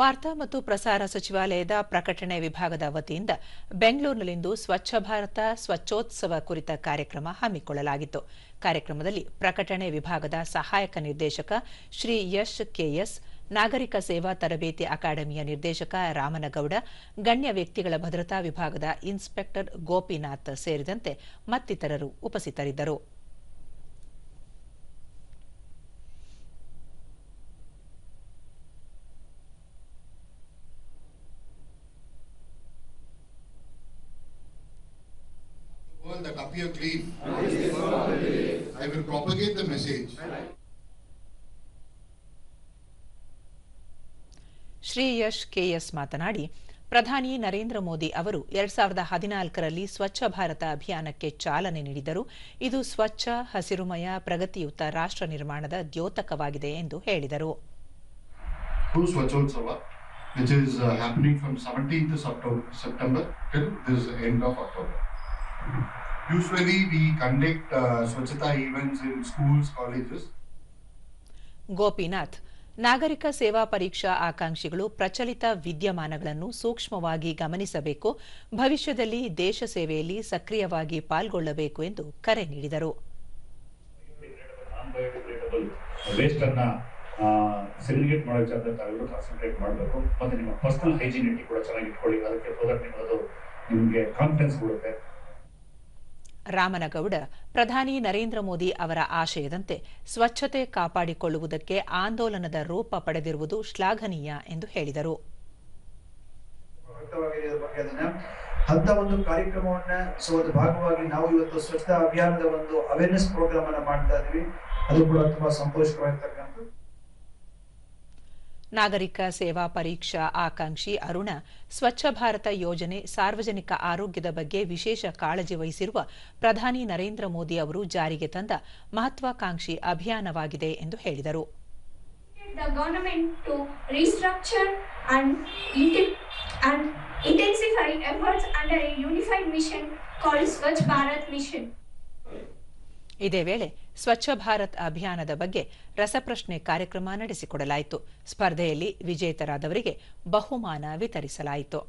ವಾರ್ತಾ ಮತ್ತು ಪ್ರಸಾರ ಸಚಿವಾಲಯದ ಪ್ರಕಟಣೆ ವಿಭಾಗದ ವತಿಯಿಂದ ಬೆಂಗಳೂರಿನಲ್ಲಿಂದು ಸ್ವಚ್ಛ ಭಾರತ, ಸ್ವಚ್ಛೋತ್ಸವ ಕುರಿತ ಕಾರ್ಯಕ್ರಮ ಹಮ್ಮಿಕೊಳ್ಳಲಾಗಿತ್ತು. ಕಾರ್ಯಕ್ರಮದಲ್ಲಿ ಪ್ರಕಟಣೆ ವಿಭಾಗದ ಸಹಾಯಕ ನಿರ್ದೇಶಕ ಶ್ರೀ ಯಶ್ ಕೆಎಸ್ ನಾಗರಿಕ ಸೇವಾ ತರಬೇತಿ ಅಕಾಡೆಮಿಯ ನಿರ್ದೇಶಕ ರಾಮನಗೌಡ, ಗಣ್ಯ ವ್ಯಕ್ತಿಗಳ ಭದ್ರತಾ ವಿಭಾಗದ ಇನ್ಸ್ಪೆಕ್ಟರ್ ಗೋಪಿನಾಥ್ ಸೇರಿದಂತೆ ಮತ್ತಿತರರು ಉಪಸ್ಥಿತರಿದ್ದರು. one that appear clean. I will propagate the message. Shri Yash KS ಮಾತನಾಡಿ ಪ್ರಧಾನಿ ನರೇಂದ್ರ ಮೋದಿ ಅವರು ಎರಡ್ ಸಾವಿರದ ಹದಿನಾಲ್ಕರಲ್ಲಿ ಸ್ವಚ್ಛ ಭಾರತ ಅಭಿಯಾನಕ್ಕೆ ಚಾಲನೆ ನೀಡಿದರು ಇದು ಸ್ವಚ್ಛ ಹಸಿರುಮಯ ಪ್ರಗತಿಯುತ ರಾಷ್ಟ್ರ ನಿರ್ಮಾಣದ ದ್ಯೋತಕವಾಗಿದೆ ಎಂದು ಹೇಳಿದರು Usually we conduct uh, Swachhata events in schools, colleges. Gopinath ನಾಗರಿಕ ಸೇವಾ ಪರೀಕ್ಷಾ ಆಕಾಂಕ್ಷಿಗಳು ಪ್ರಚಲಿತ ವಿದ್ಯಮಾನಗಳನ್ನು ಸೂಕ್ಷ್ಮವಾಗಿ ಗಮನಿಸಬೇಕು. ಭವಿಷ್ಯದಲ್ಲಿ ದೇಶ ಸೇವೆಯಲ್ಲಿ ಸಕ್ರಿಯವಾಗಿ ಪಾಲ್ಗೊಳ್ಳಬೇಕು ಎಂದು ಕರೆ ನೀಡಿದರು. ನಾನ್ ಬಯೋಡಿಗ್ರೇಡಬಲ್ ವೇಸ್ಟ್ ಅನ್ನ ಸೆಗ್ರಿಗೇಟ್ ಮಾಡೋ ವಿಚಾರದಲ್ಲಿ ತಾವೆಲ್ಲರೂ ಕಾನ್ಸಂಟ್ರೇಟ್ ಮಾಡಬೇಕು. ಮತ್ತೆ ನಿಮ್ಮ ಪರ್ಸನಲ್ ಹೈಜಿನಿಟಿ ಕೂಡ ಚೆನ್ನಾಗಿ ಇಟ್ಕೊಳ್ಳಿ ಅದಕ್ಕೆ ಫರ್ದರ್ ನಿಮ್ಮದು ನಿಮಗೆ ಕಾನ್ಫಿಡೆನ್ಸ್ ಕೊಡುತ್ತೆ. ರಾಮನಗೌಡ, ಪ್ರಧಾನಿ ನರೇಂದ್ರ ಮೋದಿ ಅವರ ಆಶಯದಂತೆ ಸ್ವಚ್ಛತೆ ಕಾಪಾಡಿಕೊಳ್ಳುವುದಕ್ಕೆ ಆಂದೋಲನದ ರೂಪ ಪಡೆದಿರುವುದು ಶ್ಲಾಘನೀಯ ಎಂದು ಹೇಳಿದರು. ಅದ್ರ ಅಂತ ಒಂದು ಕಾರ್ಯಕ್ರಮವನ್ನ ಸೊ ಒಂದು ಭಾಗವಾಗಿ ನಾವು ಇವತ್ತು ಸ್ವಚ್ಛತಾ ಅಭಿಯಾನದ ಒಂದು ಅವೇರ್ನೆಸ್ ಪ್ರೋಗ್ರಾಮ್ ಅನ್ನ ಮಾಡ್ತಾ ಇದೀವಿ. ಅದು ಕೂಡ ತುಂಬಾ ಸಂತೋಷವಾಗಿರ್ತಕ್ಕಂಥ ನಾಗರಿಕ ಸೇವಾ ಪರೀಕ್ಷಾ ಆಕಾಂಕ್ಷಿ ಅರುಣ ಸ್ವಚ್ಛ ಭಾರತ ಯೋಜನೆ ಸಾರ್ವಜನಿಕ ಆರೋಗ್ಯದ ಬಗ್ಗೆ ವಿಶೇಷ ಕಾಳಜಿ ವಹಿಸಿರುವ ಪ್ರಧಾನಿ ನರೇಂದ್ರ ಮೋದಿ ಅವರು ಜಾರಿಗೆ ತಂದ ಮಹತ್ವಾಕಾಂಕ್ಷಿ ಅಭಿಯಾನವಾಗಿದೆ ಎಂದು ಹೇಳಿದರು. ಅಂಡ್ಸಿಫೈಡ್ ಅಂಡರ್ ಮಿಷನ್ ಮಿಷನ್ ಇದೇ ವೇಳೆ ಸ್ವಚ್ಛ ಭಾರತ್ ಅಭಿಯಾನದ ಬಗ್ಗೆ ರಸಪ್ರಶ್ನೆ ಕಾರ್ಯಕ್ರಮ ನಡೆಸಿಕೊಡಲಾಯಿತು. ಸ್ಪರ್ಧೆಯಲ್ಲಿ ವಿಜೇತರಾದವರಿಗೆ ಬಹುಮಾನ ವಿತರಿಸಲಾಯಿತು.